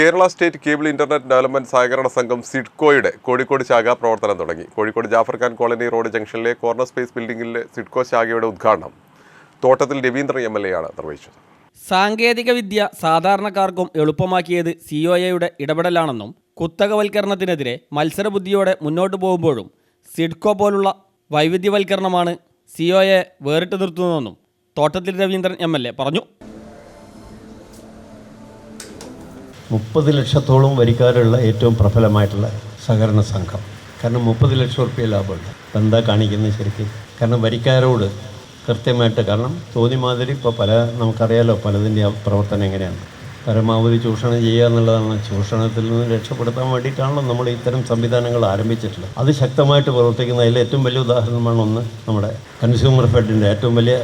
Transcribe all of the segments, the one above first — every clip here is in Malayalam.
Kerala state cable internet development സഹകരണ സംഘം സിഡ്കോയുടെ കോഴിക്കോട് ശാഖ പ്രവർത്തനം തുടങ്ങി. കോഴിക്കോട് ജാഫർ ഖാൻ കോളനി റോഡ് ജംഗ്ഷനിലെ കോർണർ സ്പേസ് ബിൽഡിംഗിലെ സിഡ്കോ ശാഖയുടെ ഉദ്ഘാടനം Thottathil Raveendran M L A ആണ് നിർവഹിച്ചത്. സാങ്കേതിക വിദ്യ സാധാരണക്കാർക്കും എളുപ്പമാക്കിയത് സി എയുടെ ഇടപെടലാണെന്നും കുത്തകവൽക്കരണത്തിനെതിരെ മത്സരബുദ്ധിയോടെ മുന്നോട്ട് പോകുമ്പോഴും സിഡ്കോ പോലുള്ള വൈവിധ്യവൽക്കരണമാണ് സി ഒ എ വേറിട്ട് നിർത്തുന്നതെന്നും Thottathil Raveendran M L A പറഞ്ഞു. മുപ്പത് ലക്ഷത്തോളം വരിക്കാരുള്ള ഏറ്റവും പ്രബലമായിട്ടുള്ള സഹകരണ സംഘം. കാരണം മുപ്പത് ലക്ഷം റുപ്യ ലാഭമുണ്ട്. എന്താ കാണിക്കുന്നത് ശരിക്കും? കാരണം വരിക്കാരോട് കൃത്യമായിട്ട് കാരണം തോന്നി മാതിരി ഇപ്പോൾ പല നമുക്കറിയാലോ പലതിന്റെ പ്രവർത്തനം എങ്ങനെയാണ്. പരമാവധി ചൂഷണം ചെയ്യുക എന്നുള്ളതാണ്. ചൂഷണത്തിൽ നിന്ന് രക്ഷപ്പെടുത്താൻ വേണ്ടിയിട്ടാണല്ലോ നമ്മൾ ഇത്തരം സംവിധാനങ്ങൾ ആരംഭിച്ചിട്ടുള്ളത്. അത് ശക്തമായിട്ട് പ്രവർത്തിക്കുന്ന അതിൽ ഏറ്റവും വലിയ ഉദാഹരണമാണ് ഒന്ന് നമ്മുടെ കൺസ്യൂമർ ഫെഡിന്റെ ഏറ്റവും വലിയ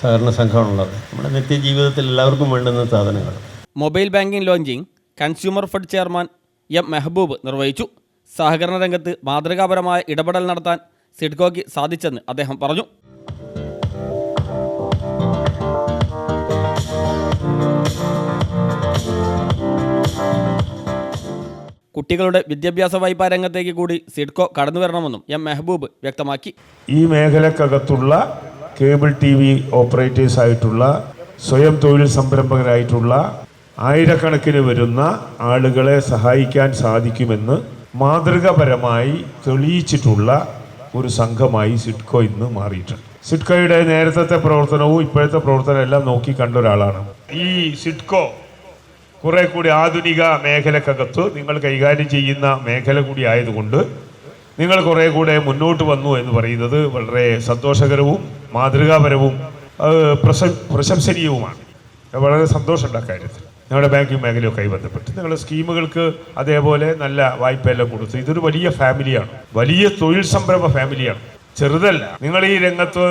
സഹകരണ സംഘമാണുള്ളത്. നമ്മുടെ നിത്യജീവിതത്തിൽ എല്ലാവർക്കും വേണ്ടുന്ന സാധനങ്ങൾ. Mobile banking launching consumer fed chairman M Mehboob നിർവഹിച്ചു. സഹകരണ രംഗത്ത് മാതൃകാപരമായ ഇടപെടൽ നടത്താൻ സിഡ്കോയ്ക്ക് സാധിച്ചെന്ന് അദ്ദേഹം പറഞ്ഞു. കുട്ടികളുടെ വിദ്യാഭ്യാസ വായ്പാ രംഗത്തേക്ക് കൂടി സിഡ്കോ കടന്നു വരണമെന്നും എം മെഹബൂബ് വ്യക്തമാക്കി. ഈ മേഖലക്കകത്തുള്ള കേബിൾ ടി വി ഓപ്പറേറ്റേഴ്സ് ആയിട്ടുള്ള സ്വയം തൊഴിൽ സംരംഭകരായിട്ടുള്ള ആയിരക്കണക്കിന് വരുന്ന ആളുകളെ സഹായിക്കാൻ സാധിക്കുമെന്ന് മാതൃകപരമായി തെളിയിച്ചിട്ടുള്ള ഒരു സംഘമായി സിഡ്കോ ഇന്ന് മാറിയിട്ടുണ്ട്. സിഡ്കോയുടെ നേരത്തെ പ്രവർത്തനവും ഇപ്പോഴത്തെ പ്രവർത്തനവും എല്ലാം നോക്കി കണ്ട ഒരാളാണ്. ഈ സിഡ്കോ കുറെ കൂടി ആധുനിക മേഖലക്കകത്ത് നിങ്ങൾ കൈകാര്യം ചെയ്യുന്ന മേഖല കൂടി ആയതുകൊണ്ട് നിങ്ങൾ കുറെ കൂടെ മുന്നോട്ട് വന്നു എന്ന് പറയുന്നത് വളരെ സന്തോഷകരവും മാതൃകാപരവും പ്രശംസനീയവുമാണ്. വളരെ സന്തോഷമുണ്ട് അക്കാര്യത്തിൽ ഞങ്ങളുടെ ബാങ്കിങ് മേഖലയൊക്കെ ബന്ധപ്പെട്ട് ഞങ്ങളുടെ സ്കീമുകൾക്ക് അതേപോലെ നല്ല വായ്പയെല്ലാം കൊടുത്തു. ഇതൊരു വലിയ ഫാമിലിയാണ് വലിയ തൊഴിൽ സംരംഭ ഫാമിലിയാണ് ചെറുതല്ല നിങ്ങൾ ഈ രംഗത്ത്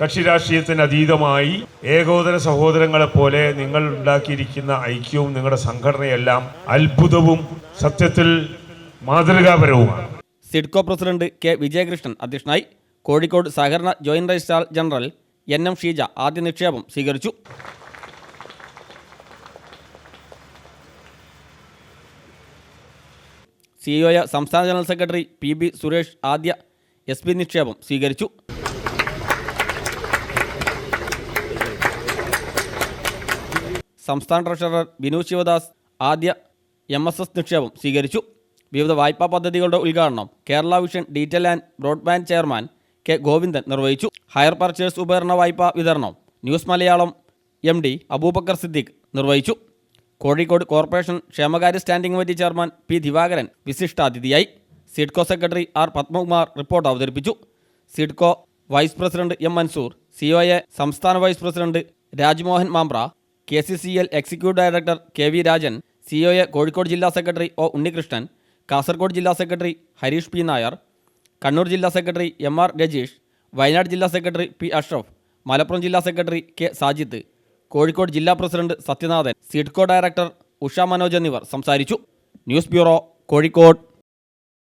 കക്ഷി രാഷ്ട്രീയത്തിന് അതീതമായി ഏകോദര സഹോദരങ്ങളെ പോലെ നിങ്ങൾ ഉണ്ടാക്കിയിരിക്കുന്ന ഐക്യവും നിങ്ങളുടെ സംഘടനയെല്ലാം അത്ഭുതവും സത്യത്തിൽ മാതൃകാപരവുമാണ്. സിഡ്കോ പ്രസിഡന്റ് കെ വിജയകൃഷ്ണൻ അധ്യക്ഷനായി കോഴിക്കോട് സഹകരണ joint registrar general N M Sheeja ആദ്യ നിക്ഷേപം സ്വീകരിച്ചു. സിഇഒയ സംസ്ഥാന general secretary P B Suresh ആദ്യ എസ് പി നിക്ഷേപം സ്വീകരിച്ചു. സംസ്ഥാന ട്രഷറർ ബിനു ശിവദാസ് ആദ്യ എം എസ് എസ് നിക്ഷേപം സ്വീകരിച്ചു. വിവിധ വായ്പാ പദ്ധതികളുടെ ഉദ്ഘാടനം Kerala vision detail and broadband chairman K Govindan നിർവഹിച്ചു. ഹയർ പർച്ചേഴ്സ് ഉപകരണ വായ്പാ വിതരണം news Malayalam M D Abubakar Siddique നിർവഹിച്ചു. കോഴിക്കോട് കോർപ്പറേഷൻ ക്ഷേമകാര്യ standing committee chairman P Divakaran വിശിഷ്ടാതിഥിയായി SIDCO secretary R Padmakumar report അവതരിപ്പിച്ചു. SIDCO vice president M Mansoor COA സംസ്ഥാന vice president Rajmohan Mambra K C C L executive director K V Rajan COA Kozhikode ജില്ലാ സെക്രട്ടറി ഒ ഉണ്ണികൃഷ്ണൻ കാസർഗോഡ് ജില്ലാ സെക്രട്ടറി ഹരീഷ് പി നായർ കണ്ണൂർ ജില്ലാ secretary M R Rajeesh Wayanad ജില്ലാ സെക്രട്ടറി പി അഷ്റഫ് മലപ്പുറം ജില്ലാ സെക്രട്ടറി കെ സാജിത്ത് കോഴിക്കോട് ജില്ലാ പ്രസിഡന്റ് സത്യനാഥൻ സിഡ്കോ ഡയറക്ടർ ഉഷ മനോജ് എന്നിവർ സംസാരിച്ചു. News bureau Kozhikode.